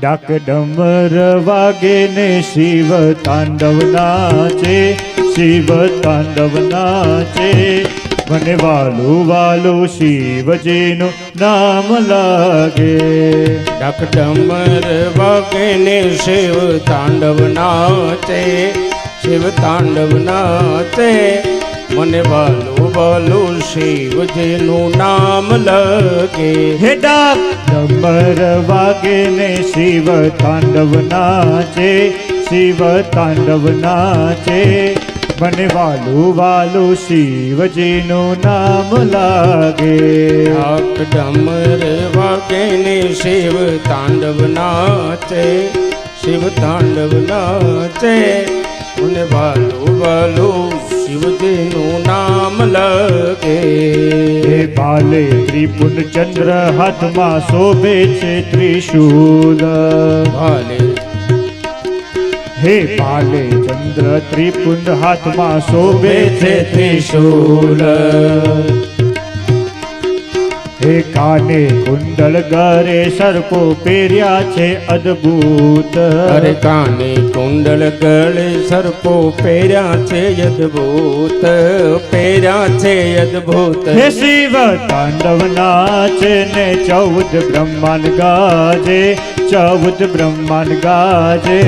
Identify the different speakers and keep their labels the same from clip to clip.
Speaker 1: ડાક ડમર વાગે ને શિવ તાંડવ નાચે, શિવ તાંડવ નાચે. મને વાલું વાલું શિવજીનું નામ લાગે.
Speaker 2: ડક ડમર વાગે ને શિવ તાંડવ નાચે, શિવ તાંડવ નાચે. મને વાલું શિવ શિવજીનું નામ લગે
Speaker 1: હે ડાક! ડમર વાગે ને શિવ તાંડવ નાચે શિવ તાંડવ નાચે. મને વાલું વાલું શિવજીનું નામ લાગે.
Speaker 2: આક ડમર વાગે ને શિવ તાંડવ નાચે શિવ તાંડવ નાચે. મને વાલું વાલું લગે
Speaker 1: હે બાલે ત્રિપુંડ ચંદ્ર હાથમાં શોભે છે ત્રિશુલ
Speaker 2: ભાલે
Speaker 1: હે બાલે ચંદ્ર ત્રિપુંડ હાથમાં શોભે છે
Speaker 2: ત્રિશૂલ
Speaker 1: હે કાને કુંડળ ગરે સરકો પહેર્યા છે અદ્ભુત.
Speaker 2: અરે કાને કુંડળ ગળે સરકો પહેર્યા છે અદભૂત. પહેર્યા છે અદભૂત.
Speaker 1: હે શિવ તાંડવ નાચે ને ચૌદ બ્રહ્માંડ ગાજે ચૌદ બ્રહ્માંડ ગાજે.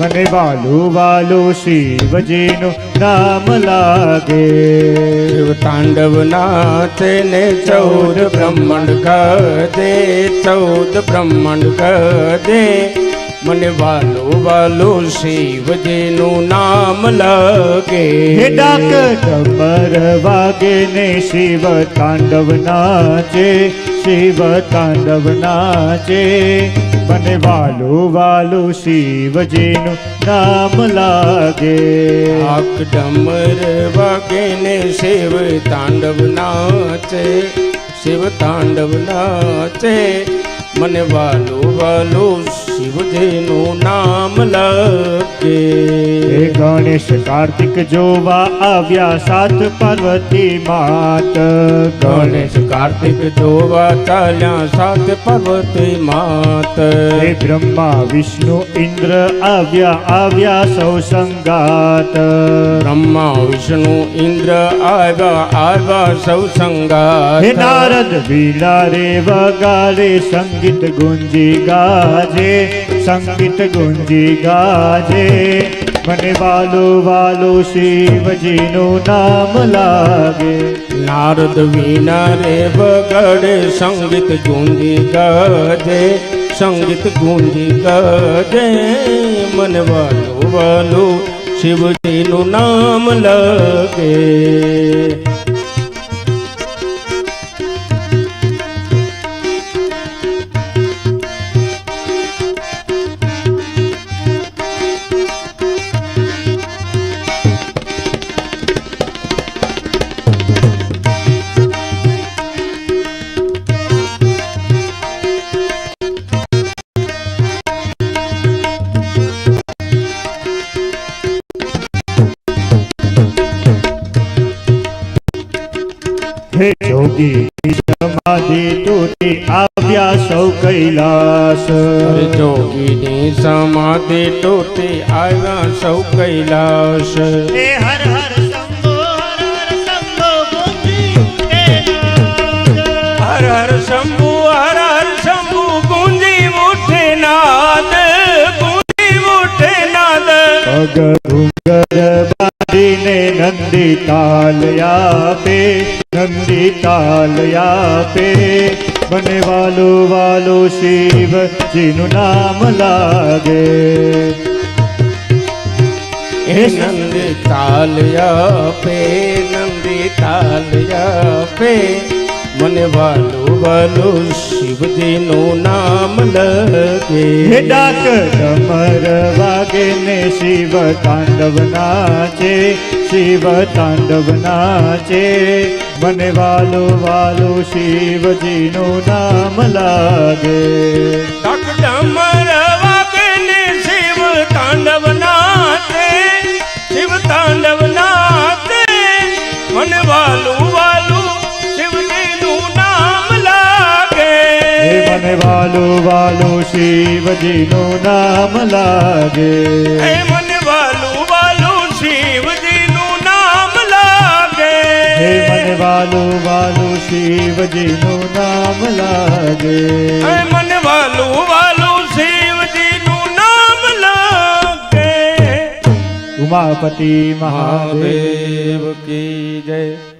Speaker 1: મને વાલું વાલું શિવજીનું નામ લાગે.
Speaker 2: તાંડવ નાથે ને ચૌદ બ્રહ્માંડ કદે ચૌદ બ્રહ્માંડ ગદે મને વાલો વાલો શિવજીનું નામ લાગે.
Speaker 1: હે ડાક ડમર વાગે ને શિવ તાંડવ નાચે શિવ તાંડવ નાચે. મને વાલો વાલો શિવજીનું નામ લાગે.
Speaker 2: આક ડમર વાગે ને શિવ તાંડવ નાચે શિવ તાંડવ નાચે. મને વાલું વાલું શિવજીનું નામ લખે.
Speaker 1: ગણેશ કાર્તિક જોવા આવ્યા સાત પાર્વતી માત.
Speaker 2: ગણેશ કાર્તિક જોવા ચાલ્યા સાત પર્વતી માત.
Speaker 1: હે બ્રહ્મા વિષ્ણુ ઇન્દ્ર આવ્યા આવ્યા સૌ સંગાત.
Speaker 2: બ્રહ્મા વિષ્ણુ ઇન્દ્ર આવ્યા આવ્યા સૌ
Speaker 1: હે
Speaker 2: સંગાત
Speaker 1: નારદ વીણા રે વગાડે સંગીત ગુંજી ગાજે, સંગીત ગુંજી ગાજે. મને વાલો વાલો શિવજીનું નામ લાગે.
Speaker 2: નારદ વિના રે બગડે સંગીત ગુંજી ગાજે, સંગીત ગુંજી ગાજે. મને વાલો વાલો શિવજીનું નામ લગે.
Speaker 1: જોગી સમાધિ તૂટી આવ્યા સૌ કૈલાસ
Speaker 2: અરે જોગીની સમાધિ તૂટી આવ્યા સૌ કૈલાસ
Speaker 1: હે હર હર શંભો હર હર શંભો ગુંજી ઉઠે નાદ.
Speaker 2: હર હર શંભુ હર હર શંભુ ગુંજી ઉઠે નાદ ગુંજી ઉઠે નાદ
Speaker 1: પગ ઘૂંઘર બાંધીને નંદી તાલ આપે નંદી તાલ આપે મને વાલો વાલો શિવજીનું નામ લાગે.
Speaker 2: એ નંદી તાલયા પે નંદી તાલયા પે મને વાલું વાલું શિવજીનું નામ લગે
Speaker 1: હે ડાક ડમર વાગે ને શિવ તાંડવ નાચે શિવ તાંડવ નાચે. મને વાલો વાલો શિવજીનું નામ લાગે.
Speaker 2: તક ડમર વાગે ને શિવ તાંડવ નાચે શિવ તાંડવ નાચે. મને વાલું વાલું
Speaker 1: મને વાલું વાલું શિવજીનું નામ લાગે.
Speaker 2: હે મને વાલું વાલું શિવજીનું નામ લાગે.
Speaker 1: હે મને વાલું વાલું શિવજીનું નામ લાગે.
Speaker 2: હે મને વાલું વાલું શિવજીનું નામ લાગે.
Speaker 1: ઉમાપતિ મહાદેવ
Speaker 2: મહાદેવ કી જય.